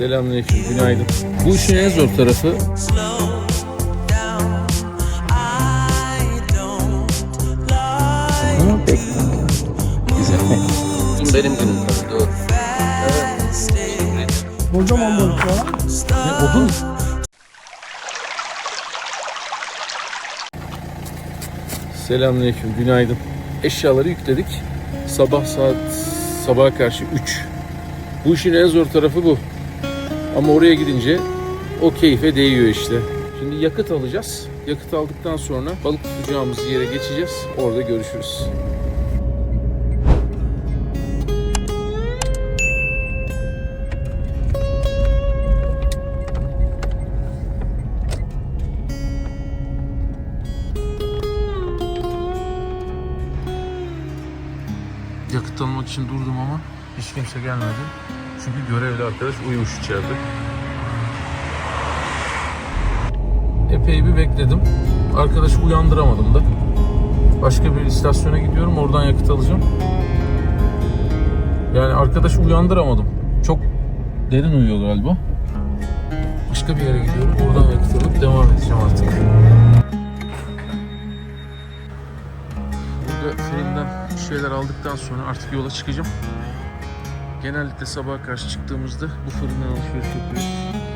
Selamünaleyküm, günaydın. Bu işin en zor tarafı Ama pek güzel. Bugün benim günüm tabii doğru. Kocaman balık ya. ne odun. Selamünaleyküm, günaydın. Eşyaları yükledik. Sabah saat sabaha karşı 3. Bu işin en zor tarafı bu. Ama oraya gidince o keyfe değiyor işte. Şimdi yakıt alacağız. Yakıt aldıktan sonra balık tutacağımız yere geçeceğiz. Orada görüşürüz. Yakıt almak için durdum ama hiç kimse gelmedi. Çünkü görevli arkadaş uyumuş içeride. Epey bir bekledim. Arkadaşı uyandıramadım da. Başka bir istasyona gidiyorum. Oradan yakıt alacağım. Yani arkadaşı uyandıramadım. Çok derin uyuyor galiba. Başka bir yere gidiyorum. Oradan yakıt alıp devam edeceğim artık. Burada fırından bir şeyler aldıktan sonra artık yola çıkacağım. Genellikle sabaha karşı çıktığımızda bu fırından alışveriş yapıyoruz.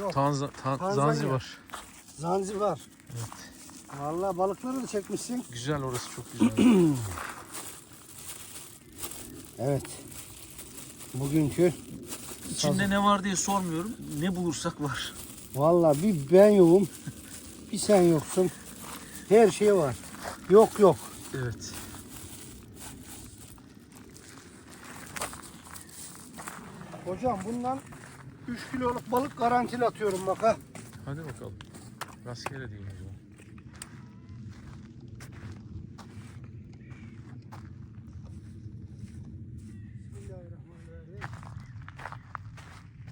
Yok. Tanza, Tan- Tanzanya. Zanzibar. Zanzibar. Vallahi balıkları da çekmişsin. Güzel orası çok güzel. Evet. Bugünkü İçinde ne var diye sormuyorum. Ne bulursak var. vallahi bir ben yokum. Bir sen yoksun. Her şey var. Yok yok. Evet. Hocam bundan 3 kiloluk balık garantili atıyorum bak ha. Hadi bakalım. Rastgele diyeyim o zaman. Bismillahirrahmanirrahim.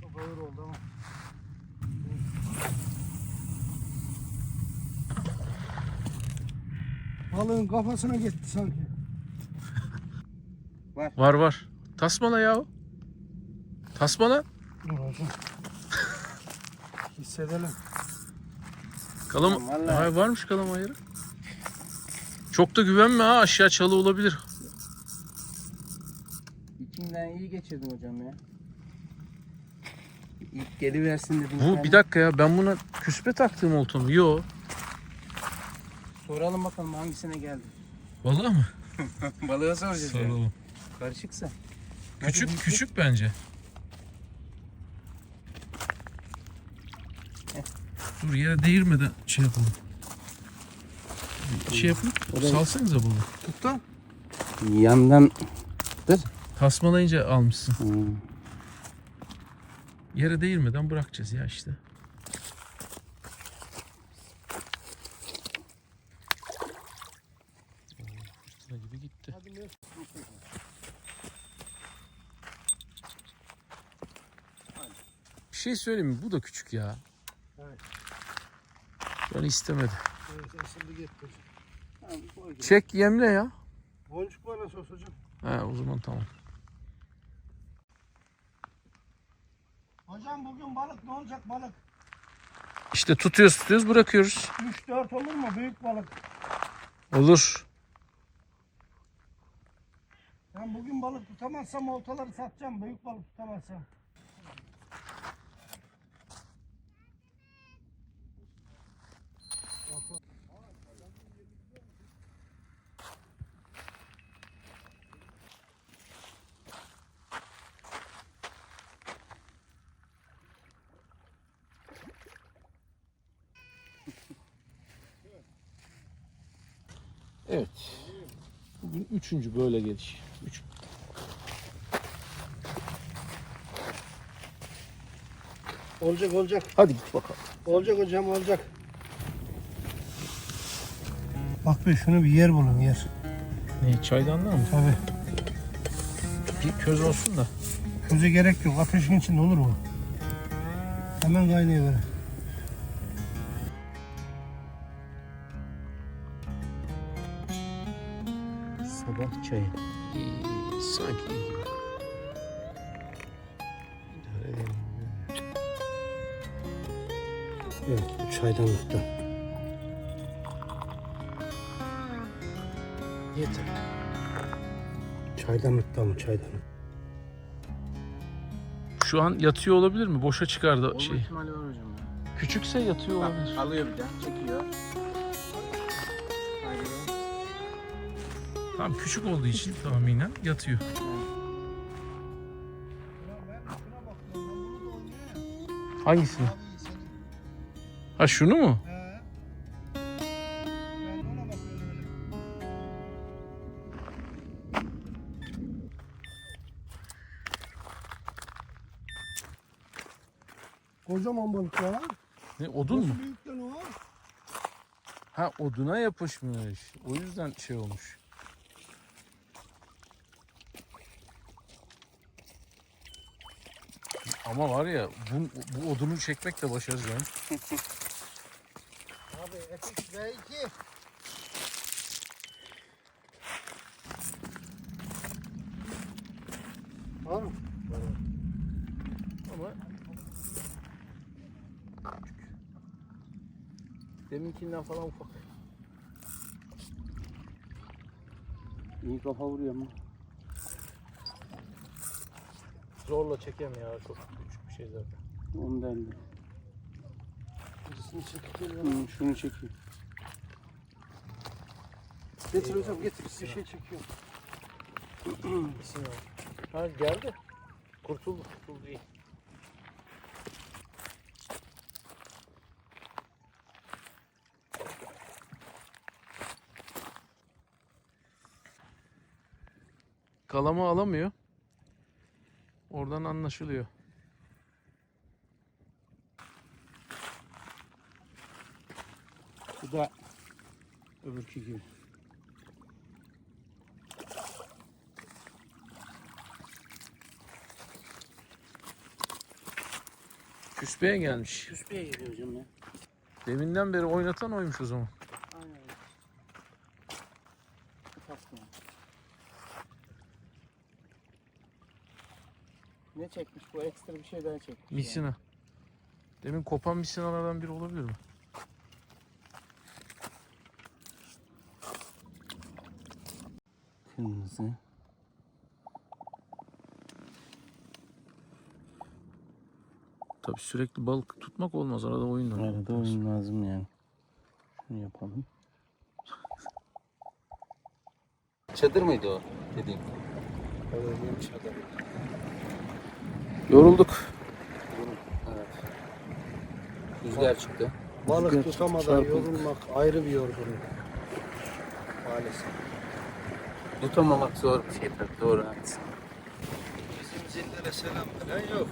Çok ağır oldu ama. Balığın kafasına gitti sanki. Var var. Tasmala ya. Tasmala. Dur hocam. Hissedelim. Kalam Vallahi. Ay, varmış kalam ayarı. Çok da güvenme ha aşağı çalı olabilir. İçimden iyi geçirdim hocam ya. İlk geliversin dedim. Bu bir dakika ya ben buna küspe taktığım olta mı? Yo. Soralım bakalım hangisine geldi. Vallahi mı? Balığa soracağız. Soralım. Karışıksa. Küçük küçük bence. Dur yere değirmeden şey yapalım. Şey yapın. Oraya- Salsanıza balığı. Tuttu. Yandan. Tasmalayınca almışsın. Hmm. Yere değirmeden bırakacağız ya işte. Fırtına gibi gitti. Bir şey söyleyeyim mi? Bu da küçük ya. Ben istemedi. Evet, asıldı gitti. Çek yemle ya. Boncuk var nasıl hocam? Ha o zaman tamam. Hocam bugün balık ne olacak balık? İşte tutuyoruz tutuyoruz bırakıyoruz. 3-4 olur mu büyük balık? Olur. Ben bugün balık tutamazsam oltaları satacağım. Büyük balık tutamazsam. Evet. Bugün üçüncü böyle geliş. Üç. Olacak olacak. Hadi git bakalım. Olacak hocam olacak. Bak be şunu bir yer bulun yer. Ne çaydanlığa mı? Tabi. Bir köz olsun da. Köze gerek yok. Ateşin içinde olur mu? Hemen kaynayıverir. Sabah çayı. Ee, sanki iyi gibi. İdare edelim. Evet bu çaydanlıkta. Yeter. Çaydanlıkta mı çaydanlık? Şu an yatıyor olabilir mi? Boşa çıkardı Olma şey. ihtimali var hocam. ya. Küçükse yatıyor Bak, olabilir. alıyor bir daha. Çekiyor. Tamam küçük olduğu için tahminen yatıyor. Hangisini? Ha şunu mu? Kocaman balık ya. Ne odun mu? lan o? Ha oduna yapışmış. O yüzden şey olmuş. Ama var ya bu, bu odunu çekmek de başarı canım. Abi etik V2. Var mı? Ama Deminkinden falan ufak. İyi kafa vuruyor ama. Zorla çekem ya çok küçük bir şey zaten. Onu da elde. Birisini çekip. Hı, şunu çekeyim. Getir hocam getir. Bir şey çekiyor. Ha geldi. Kurtuldu kurtuldu iyi. Kalama alamıyor. Oradan anlaşılıyor. Bu da öbürkü gibi. Küspeye gelmiş. Küspeye geliyor hocam ya. Deminden beri oynatan oymuş o zaman. Aynen. Ufak Ne çekmiş bu? Ekstra bir şey daha çekmiş. yani. Misina. Demin kopan misinalardan biri olabilir mi? Kırmızı. Tabii sürekli balık tutmak olmaz. Arada oyun da. Arada oyun lazım yani. Şunu yapalım. Çadır mıydı o dediğim? Alalım çadır. Yorulduk. Evet. Rüzgar çıktı. Balık Rüzgar tutamadan çarpık. yorulmak ayrı bir yorgunluk. Maalesef. Tutamamak zor bir şey tabii. Doğru haklısın. Bizim zillere selam falan yok.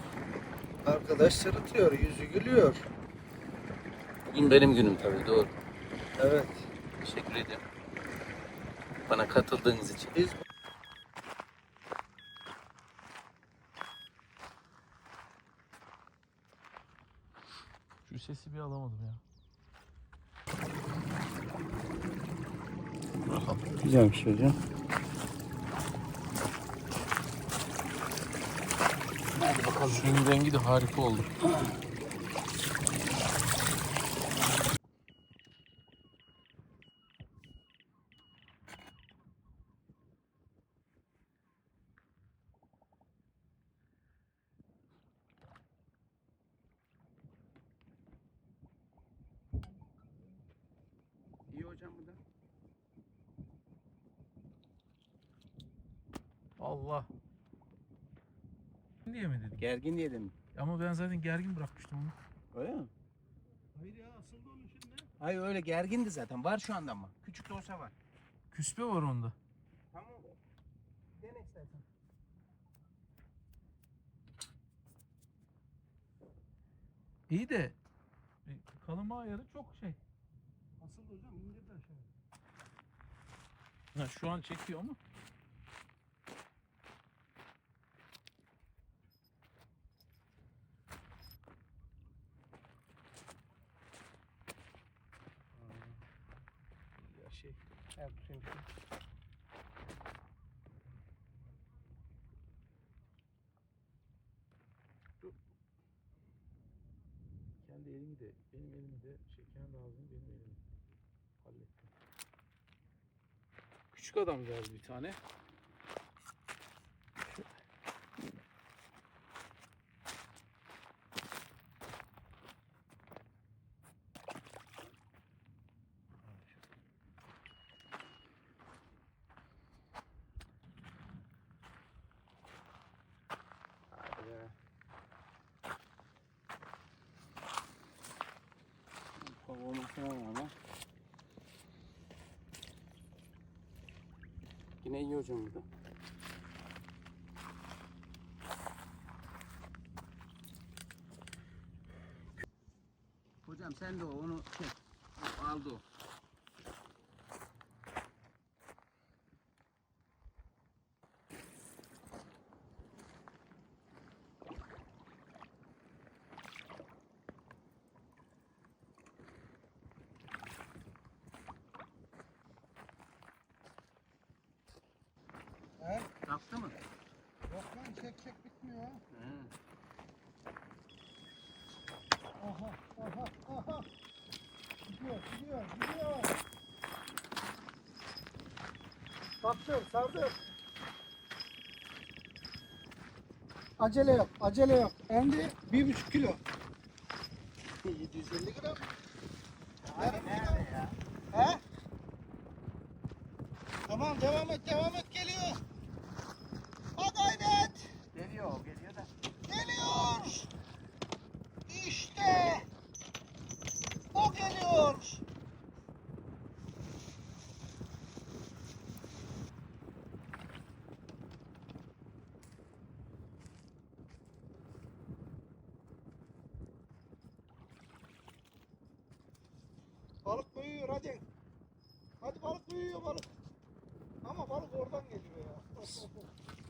Arkadaş sırıtıyor, yüzü gülüyor. Bugün benim günüm tabii. Doğru. Evet. Teşekkür ederim. Bana katıldığınız için. Biz Şu sesi bir alamadım ya. güzel bir şey hocam. Hadi bakalım. Şunun rengi de harika oldu. Hocam bu da. Allah. Diye mi dedik? Gergin diye mi? Ama ben zaten gergin bırakmıştım onu. Öyle mi? Hayır ya asıldı onun içinde. Hayır öyle gergindi zaten. Var şu anda ama. Küçük de olsa var. Küspe var onda. Tamam. Dene istersen. İyi de kalama ayarı çok şey. Asıldı hocam? İndir de aşağı. Ha, şu an çekiyor mu? Ya şey, kendi elimi de, benim elimi de, şey kendi benim elimi hallettim. Küçük adam geldi bir tane. Yine iyi hocam burada. Hocam sen de o onu çek. Aldı o. Çek çek bitmiyor. He. Aha aha aha. Gidiyor gidiyor gidiyor. Kaptır sardır. Acele yok acele yok. Endi bir buçuk kilo. 750 gram. Yarım kilo. ya? He? Tamam devam et devam et geliyor. Ha gayret. Geliyor, geliyor da. Geliyor. İşte. O geliyor. Balık büyüyor hadi. Hadi balık büyüyor balık. Ama balık oradan geliyor ya.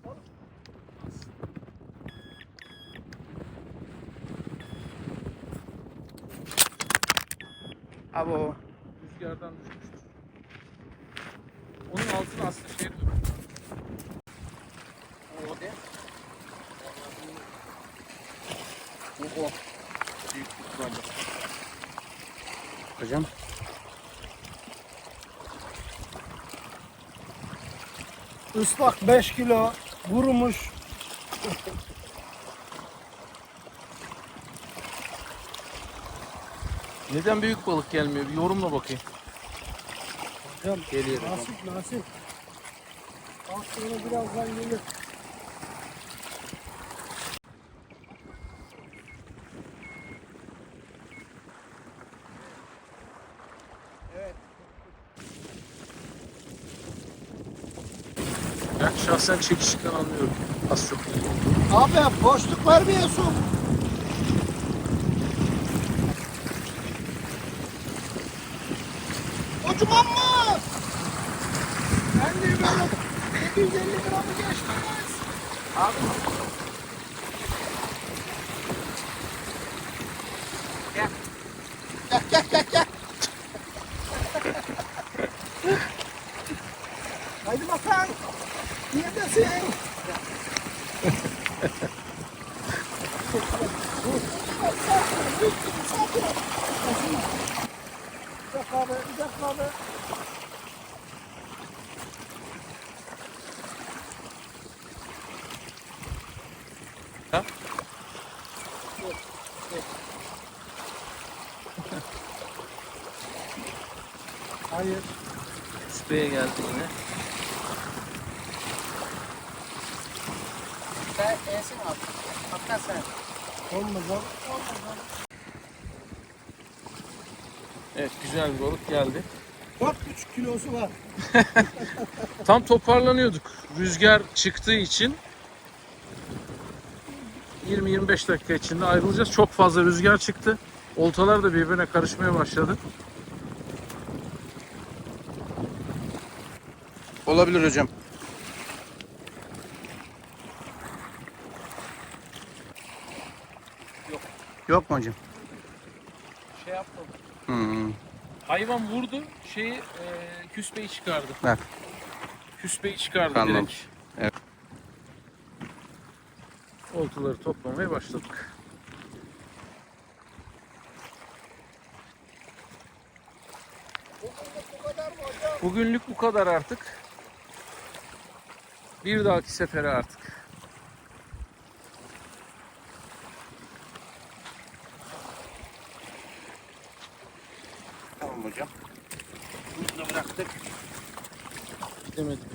balık Abi o. Rüzgardan düşmüştür. Onun altına aslında şey dönüyor. O de. O o. Büyük ihtimalle. Hocam. Islak 5 kilo kurumuş. Neden büyük balık gelmiyor? Bir yorumla bakayım. Hocam Geliyor. nasip nasip. Sonra birazdan gelir. Ben şahsen çekişikten anlıyorum. Az çok. Abi boşluk vermiyorsun. Ucumam mı? Ben de böyle 750 gramı geçmez. Abi. Gel. Gel gel gel gel. Haydi bakalım. Neredesin? Bir dakika abi, bir dakika abi. Ha? Dur, dur. Hayır. Şuraya geldi yine. Sen E'sin abi. Hatta sen. Olmaz abi. Olmaz abi. Evet güzel bir balık geldi. 4,5 kilosu var. Tam toparlanıyorduk. Rüzgar çıktığı için 20-25 dakika içinde ayrılacağız. Çok fazla rüzgar çıktı. Oltalar da birbirine karışmaya başladı. Olabilir hocam. Yok. Yok mu hocam? Şey yapmadı. Hmm. Hayvan vurdu, şeyi e, küspeyi çıkardı. Bak. Küspeyi çıkardı Anladım. direkt. Evet. Oltaları toplamaya başladık. Bugünlük bu kadar artık. Bir dahaki sefere artık. Tamam hocam. Bunu da bıraktık. Gidemedim.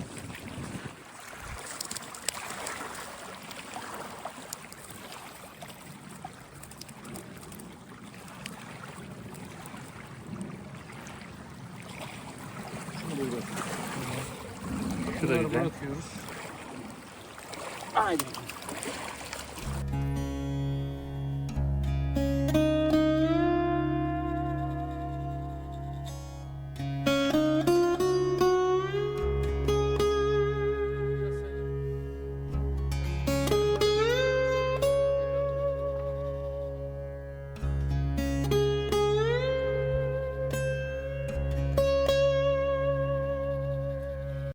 Şunu da bırak. Şu